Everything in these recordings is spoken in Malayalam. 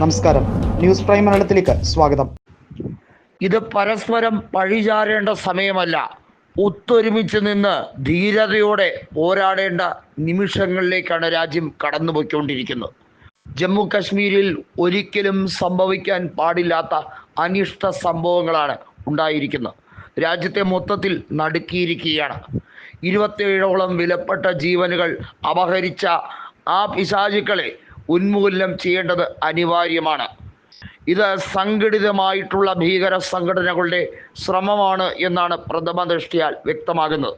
നമസ്കാരം. ന്യൂസ് പ്രൈം മലയാളത്തിലേക്ക് സ്വാഗതം. ഇത് പരസ്പരം പഴിചാരേണ്ട സമയമല്ല. ഒത്തൊരുമിച്ച് നിന്ന് ധീരതയോടെ പോരാടേണ്ട നിമിഷങ്ങളിലേക്കാണ് രാജ്യം കടന്നുപോയിക്കൊണ്ടിരിക്കുന്നത്. ജമ്മു കശ്മീരിൽ ഒരിക്കലും സംഭവിക്കാൻ പാടില്ലാത്ത അനിഷ്ട സംഭവങ്ങളാണ് ഉണ്ടായിരിക്കുന്നത്. രാജ്യത്തെ മൊത്തത്തിൽ നടുക്കിയിരിക്കുകയാണ്. ഇരുപത്തേഴോളം വിലപ്പെട്ട ജീവനുകൾ അപഹരിച്ച ആ പിശാചുക്കളെ ഉന്മൂലനം ചെയ്യേണ്ടത് അനിവാര്യമാണ്. ഇത് സംഘടിതമായിട്ടുള്ള ഭീകര സംഘടനകളുടെ ശ്രമമാണ് എന്നാണ് പ്രഥമ ദൃഷ്ടിയാൽ വ്യക്തമാകുന്നത്.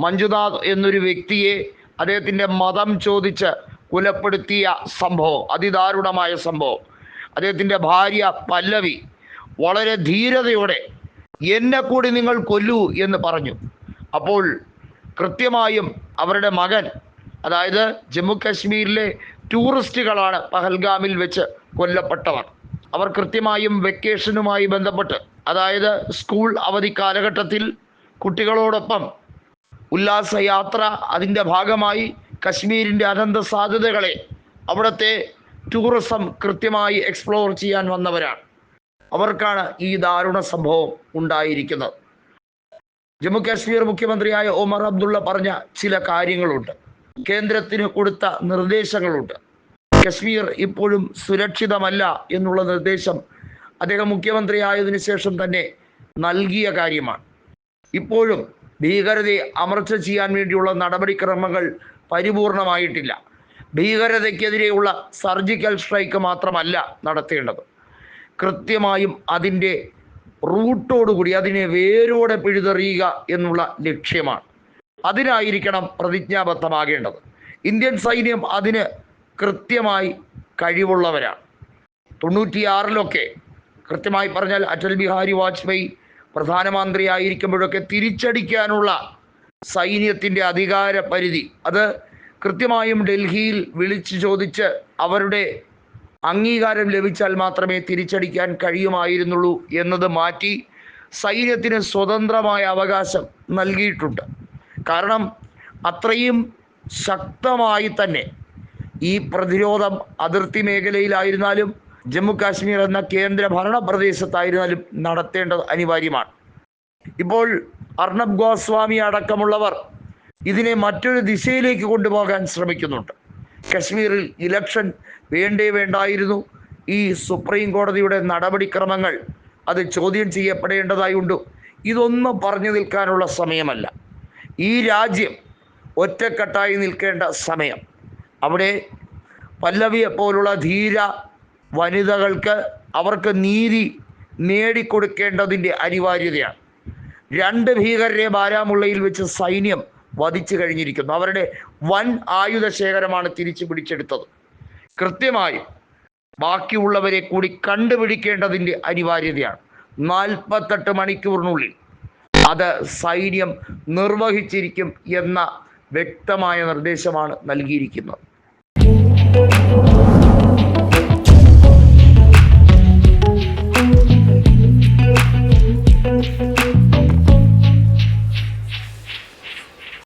മഞ്ജുനാഥ് എന്നൊരു വ്യക്തിയെ അദ്ദേഹത്തിന്റെ മതം ചോദിച്ച് കൊലപ്പെടുത്തിയ സംഭവം അതിദാരുണമായ സംഭവം. അദ്ദേഹത്തിന്റെ ഭാര്യ പല്ലവി വളരെ ധീരതയോടെ എന്നെ കൂടി നിങ്ങൾ കൊല്ലൂ എന്ന് പറഞ്ഞു. അപ്പോൾ കൃത്യമായും അവരുടെ മകൻ അതായത് ജമ്മു കാശ്മീരിലെ ടൂറിസ്റ്റുകളാണ് പഹൽഗാമിൽ വെച്ച് കൊല്ലപ്പെട്ടവർ. അവർ കൃത്യമായും വെക്കേഷനുമായി ബന്ധപ്പെട്ട് അതായത് സ്കൂൾ അവധി കാലഘട്ടത്തിൽ കുട്ടികളോടൊപ്പം ഉല്ലാസയാത്ര അതിന്റെ ഭാഗമായി കശ്മീരിന്റെ അനന്ത സാധ്യതകളെ അവിടുത്തെ ടൂറിസം കൃത്യമായി എക്സ്പ്ലോർ ചെയ്യാൻ വന്നവരാണ്. അവർക്കാണ് ഈ ദാരുണ സംഭവം ഉണ്ടായിരിക്കുന്നത്. ജമ്മു കാശ്മീർ മുഖ്യമന്ത്രിയായ ഒമർ അബ്ദുള്ള പറഞ്ഞ ചില കാര്യങ്ങളുണ്ട്. കേന്ദ്രത്തിന് കൊടുത്ത നിർദ്ദേശങ്ങളുണ്ട്. കശ്മീർ ഇപ്പോഴും സുരക്ഷിതമല്ല എന്നുള്ള നിർദ്ദേശം അദ്ദേഹം മുഖ്യമന്ത്രി ആയതിനു ശേഷം തന്നെ നൽകിയ കാര്യമാണ്. ഇപ്പോഴും ഭീകരതയെ അമർച്ച ചെയ്യാൻ വേണ്ടിയുള്ള നടപടിക്രമങ്ങൾ പരിപൂർണമായിട്ടില്ല. ഭീകരതയ്ക്കെതിരെയുള്ള സർജിക്കൽ സ്ട്രൈക്ക് മാത്രമല്ല നടത്തേണ്ടത്. കൃത്യമായും അതിന്റെ റൂട്ടോടുകൂടി അതിനെ വേരോടെ പിഴുതെറിയുക എന്നുള്ള ലക്ഷ്യമാണ്. അതിനായിരിക്കണം പ്രതിജ്ഞാബദ്ധമാകേണ്ടത്. ഇന്ത്യൻ സൈന്യം അതിന് കൃത്യമായി കഴിവുള്ളവരാണ്. തൊണ്ണൂറ്റിയാറിലൊക്കെ കൃത്യമായി പറഞ്ഞാൽ അടൽ ബിഹാരി വാജ്പേയി പ്രധാനമന്ത്രിയായിരിക്കുമ്പോഴൊക്കെ തിരിച്ചടിക്കാനുള്ള സൈന്യത്തിന്റെ അധികാര പരിധി. അത് കൃത്യമായും ഡൽഹിയിൽ വിളിച്ചു ചോദിച്ച് അവരുടെ അംഗീകാരം ലഭിച്ചാൽ മാത്രമേ തിരിച്ചടിക്കാൻ കഴിയുമായിരുന്നുള്ളൂ എന്നത് മാറ്റി സൈന്യത്തിന് സ്വതന്ത്രമായ അവകാശം നൽകിയിട്ടുണ്ട്. കാരണം അത്രയും ശക്തമായി തന്നെ ഈ പ്രതിരോധം അതിർത്തി മേഖലയിലായിരുന്നാലും ജമ്മു കാശ്മീർ എന്ന കേന്ദ്ര ഭരണ പ്രദേശത്തായിരുന്നാലും നടത്തേണ്ടത് അനിവാര്യമാണ്. ഇപ്പോൾ അർണബ് ഗോസ്വാമി അടക്കമുള്ളവർ ഇതിനെ മറ്റൊരു ദിശയിലേക്ക് കൊണ്ടുപോകാൻ ശ്രമിക്കുന്നുണ്ട്. കശ്മീരിൽ ഇലക്ഷൻ വേണ്ടേ വേണ്ടായിരുന്നു. ഈ സുപ്രീം കോടതിയുടെ നടപടിക്രമങ്ങൾ അത് ചോദ്യം ചെയ്യപ്പെടേണ്ടതായുണ്ട്. ഇതൊന്നും പറഞ്ഞു നിൽക്കാനുള്ള സമയമല്ല. ഈ രാജ്യം ഒറ്റക്കെട്ടായി നിൽക്കേണ്ട സമയം. അവിടെ പല്ലവിയെ പോലുള്ള ധീര വനിതകൾക്ക് അവർക്ക് നീതി നേടിക്കൊടുക്കേണ്ടതിന്റെ അനിവാര്യതയാണ്. രണ്ട് ഭീകരരെ ബാരാമുള്ളയിൽ വെച്ച് സൈന്യം വധിച്ചു കഴിഞ്ഞിരിക്കുന്നു. അവരുടെ വൻ ആയുധ ശേഖരമാണ് തിരിച്ചു പിടിച്ചെടുത്തത്. കൃത്യമായി ബാക്കിയുള്ളവരെ കൂടി കണ്ടുപിടിക്കേണ്ടതിന്റെ അനിവാര്യതയാണ്. നാൽപ്പത്തെട്ട് മണിക്കൂറിനുള്ളിൽ അത് സൈന്യം നിർവഹിച്ചിരിക്കും എന്ന വ്യക്തമായ നിർദ്ദേശമാണ് നൽകിയിരിക്കുന്നത്.